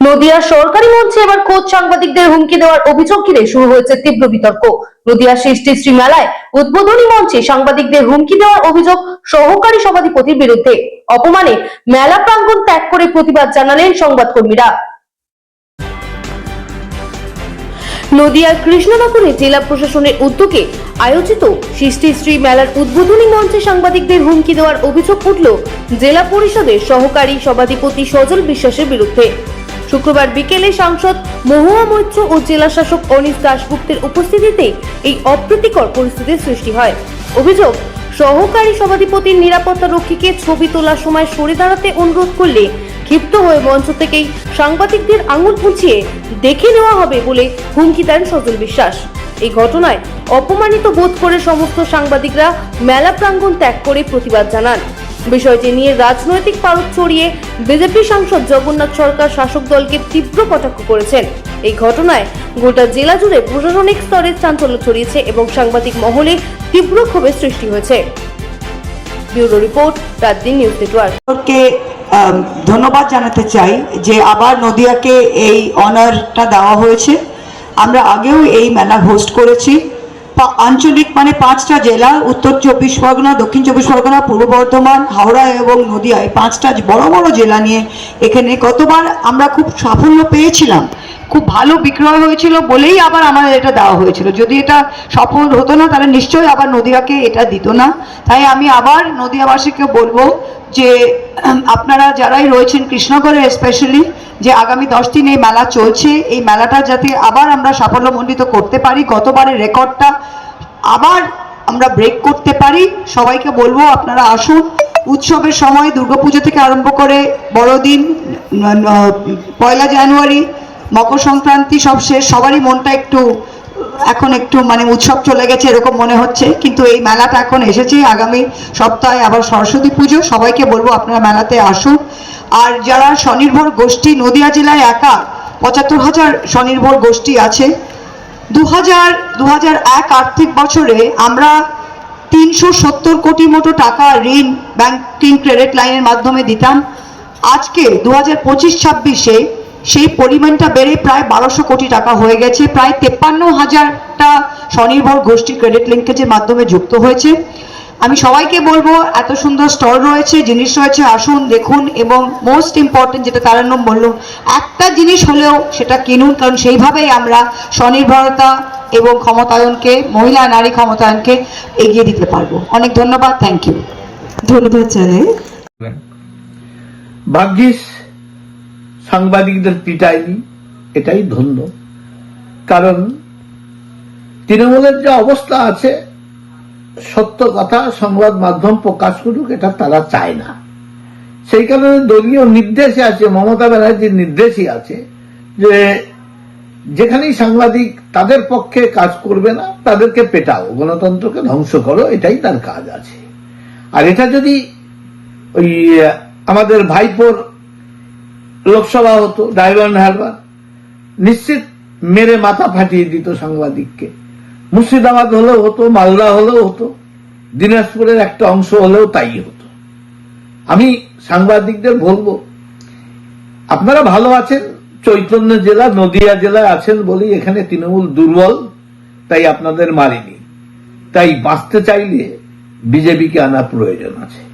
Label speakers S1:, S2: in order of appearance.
S1: নদিয়ার সরকারি মঞ্চে এবার খোদ সাংবাদিকদের হুমকি দেওয়ার অভিযোগ ঘিরে শুরু হয়েছে তীব্র বিতর্ক। নদিয়ার সৃষ্টিশ্রী মেলায় উদ্বোধনী মঞ্চে সাংবাদিকদের হুমকি দেওয়ার অভিযোগ সহকারী সভাধিপতির বিরুদ্ধে। অপমানে মেলা প্রাঙ্গণ ত্যাগ করে প্রতিবাদ জানালেন সংবাদকর্মীরা। নদিয়ার কৃষ্ণনগরে জেলা প্রশাসনের উদ্যোগে আয়োজিত সৃষ্টিশ্রী মেলার উদ্বোধনী মঞ্চে সাংবাদিকদের হুমকি দেওয়ার অভিযোগ উঠল জেলা পরিষদের সহকারী সভাধিপতি সজল বিশ্বাসের বিরুদ্ধে। শুক্রবার বিকেলে সাংসদ মহুয়া মৈত্র ও জেলা শাসক অনিশ দাশগুপ্তের উপস্থিতিতে এই অপ্রীতিকর পরিস্থিতির সৃষ্টি হয়। অভিযোগ, সহকারী সভাধিপতির নিরাপত্তা রক্ষীকে ছবি তোলার সময় সরে দাঁড়াতে অনুরোধ করলে ক্ষিপ্ত হয়ে মঞ্চ থেকেই সাংবাদিকদের আঙুল পুঁছিয়ে দেখে নেওয়া হবে বলে হুমকি দেন সজল বিশ্বাস। এই ঘটনায় অপমানিত বোধ করে সমস্ত সাংবাদিকরা মেলা প্রাঙ্গণ ত্যাগ করে প্রতিবাদ জানান। বিষয়টি নিয়ে রাজনৈতিক পারদ ছড়িয়ে বিজেপি সাংসদ জগন্নাথ সরকার শাসক দলকে তীব্র কটাক্ষ করেছেন। এই ঘটনায় গোটা জেলা জুড়ে প্রশাসনিক স্তরে চাঞ্চল্য ছড়িয়েছে এবং সাংবাদিক মহলে তীব্র ক্ষোভের সৃষ্টি হয়েছে। ব্যুরো রিপোর্ট রাত নিউজ নেটওয়ার্ক।
S2: ধন্যবাদ জানাতে চাই যে আবার নদিয়াকে এই অনারটা দেওয়া হয়েছে। আমরা আগেও এই মেলা হোস্ট করেছি। আঞ্চলিক মানে পাঁচটা জেলা, উত্তর চব্বিশ পরগনা, দক্ষিণ চব্বিশ পরগনা, পূর্ব বর্ধমান, হাওড়া এবং নদিয়ায় পাঁচটা বড় বড় জেলা নিয়ে এখানে কতবার আমরা খুব সাফল্য পেয়েছিলাম? খুব ভালো বিক্রয় হয়েছিল বলেই আবার আমাদের এটা দেওয়া হয়েছিল। যদি এটা সফল হতো না, তাহলে নিশ্চয়ই আবার নদিয়াকে এটা দিত না। তাই আমি আবার নদিয়াবাসীকে বলব যে আপনারা যারাই রয়েছেন কৃষ্ণগড়ে স্পেশালি যে আগামী দশ দিন এই মেলা চলছে, এই মেলাটা যাতে আবার আমরা সাফল্যমণ্ডিত করতে পারি, গতবারের রেকর্ডটা আবার আমরা ব্রেক করতে পারি, সবাইকে বলব আপনারা আসুন। উৎসবের সময় দুর্গাপুজো থেকে আরম্ভ করে বড়দিন পয়লা জানুয়ারি মকর সংক্রান্তি সব শেষ, সবারই মনটা একটু, এখন একটু মানে উৎসব চলে গেছে এরকম মনে হচ্ছে। কিন্তু এই মেলাটা এখন এসেছে, আগামী সপ্তাহে আবার সরস্বতী পুজো, সবাইকে বলব আপনারা মেলাতে আসুন। আর যারা স্বনির্ভর গোষ্ঠী, নদিয়া জেলায় একা, পঁচাত্তর হাজার স্বনির্ভর গোষ্ঠী আছে। দু হাজার দু হাজার এক আর্থিক বছরে আমরা তিনশো সত্তর কোটি মতো টাকা ঋণ ব্যাংকিং ক্রেডিট লাইনের মাধ্যমে দিতাম। আজকে দু হাজার পঁচিশ ছাব্বিশে সেই পরিমাণটা বেড়ে প্রায় বারোশো কোটি টাকা হয়ে গেছে। প্রায় তেপ্পান্ন হাজারটা স্বনির্ভর গোষ্ঠী ক্রেডিট লিঙ্কেজের মাধ্যমে যুক্ত হয়েছে। আমি সবাইকে বলব এত সুন্দর স্টল রয়েছে জিনিস রয়েছে আসুন দেখুন এবং মোস্ট ইম্পর্টেন্ট যেটা তারান্নম বলল একটা জিনিস হলেও সেটা কিনুন কারণ সেইভাবেই আমরা স্বনির্ভরতা এবং ক্ষমতায়নকে মহিলা নারী ক্ষমতায়নকে এগিয়ে দিতে পারব। অনেক ধন্যবাদ থ্যাংক ইউ
S3: ধন্যবাদ জানাই।
S4: ভাগ্যিস সাংবাদিকদের পিটায়নি এটাই ধন্য। কারণ তৃণমূলের যে অবস্থা আছে, সত্য কথা, সংবাদ মাধ্যম প্রকাশ করুক, এটা তারা চায় না। সেই কারণে দলীয় নির্দেশে আছে, মমতা ব্যানার্জির নির্দেশই আছে, যে যেখানেই সাংবাদিক তাদের পক্ষে কাজ করবে না, তাদেরকে পেটাও, গণতন্ত্রকে ধ্বংস করো, এটাই তার কাজ আছে। আর এটা যদি ওই, আমাদের ভাইপোর লোকসভা হতো ড্রাইভার হারবার নিশ্চিত মেরে মাথা ফাটিয়ে দিত সাংবাদিককে। মুর্শিদাবাদ হলেও হতো, মালদা হলেও হতো, দিনাজপুরের একটা অংশ হলেও তাই হতো। আমি সাংবাদিকদের বলব, আপনারা ভালো আছেন? চৈতন্য জেলা, নদিয়া জেলায় আছেন বলেই এখানে তৃণমূল দুর্বল, তাই আপনাদের মারিনি। তাই বাঁচতে চাইলে বিজেপিকে আনা প্রয়োজন আছে।